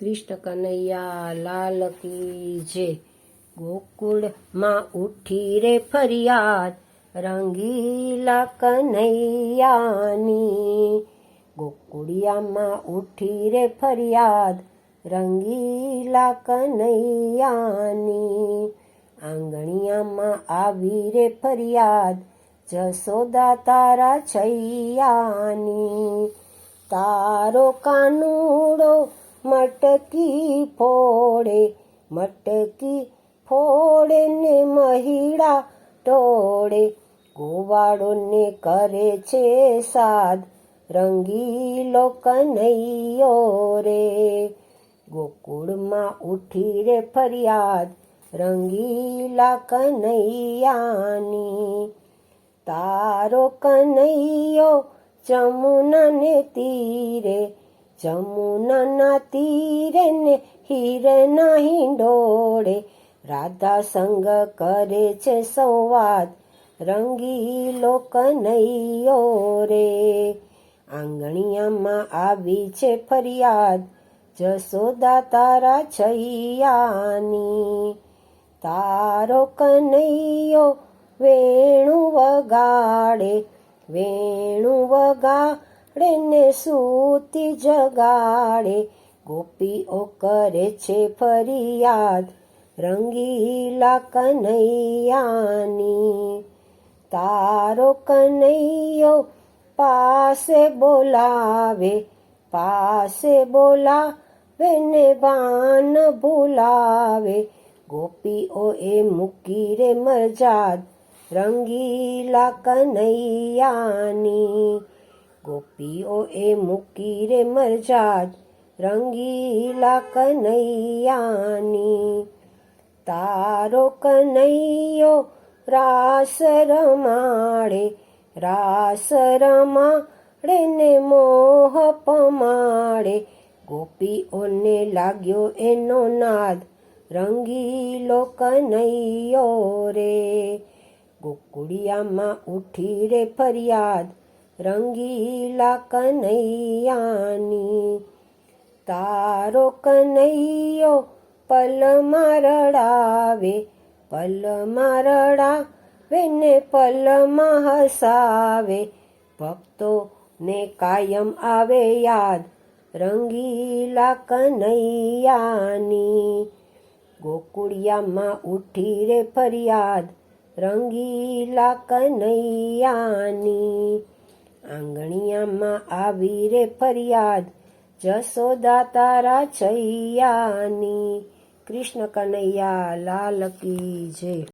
કૃષ્ણ કનૈયા લાલ કી જે ગોકુળમાં ઉઠી રે ફરિયાદ, રંગીલા કનૈયાની. ગોકુળિયામાં ઉઠી રે ફરિયાદ, રંગીલા કનૈયાની. આંગણિયામાં આવી રે ફરિયાદ જસોદા તારા છૈયાની. તારો કાનુડો મટકી ફોડે મટકી ફોડે ને મહિડા ટોળે ગોવાળોને કરે છે સાદ રંગીલો કનૈયો રે. ગોકુળમાં ઉઠી રે ફરિયાદ રંગીલા કનૈયાની તારો કનૈયો જમુનાને તીરે જમુનાના તીરે ને હીરના હિંડોળે રાધા સંગ કરે છે સંવાદ રંગીલો કનૈયો રે આંગણિયામાં આવી છે ફરિયાદ જસોદા તારા છૈયાની તારો કનૈયો વેણુ વગાડે વેણુ વગાડે ને સૂતી જગાડે ગોપીઓ કરે છે ફરિયાદ, રંગીલા કનૈયાની. તારો કનૈયો પાસે બોલાવે પાસે બોલાવે ને બાન ભૂલાવે. ગોપીઓ એ મૂકી રે મજાદ, રંગીલા કનૈયાની. ગોપીઓ એ મૂકી રે મરજાદ રંગીલા કનૈયાની. તારો કનૈયો રાસ રમાડે રાસ રમાડે ને મોહ પમાડે. ગોપીઓને લાગ્યો એનો નાદ, રંગીલો કનૈયો રે. ગોકુડિયામાં ઉઠી રે ફરિયાદ રંગીલા કનૈયાની તારો કનૈયો પલમાં રડાવે પલમાં રડાવે ને પલમાં હસાવે ભક્તોને કાયમ આવે યાદ રંગીલા કનૈયાની ગોકુળિયામાં ઉઠી રે ફરિયાદ રંગીલા કનૈયાની આંગણિયામાં આવી રે ફરિયાદ. જસોદા તારા છૈયાની કૃષ્ણ કનૈયા લાલ કી જય.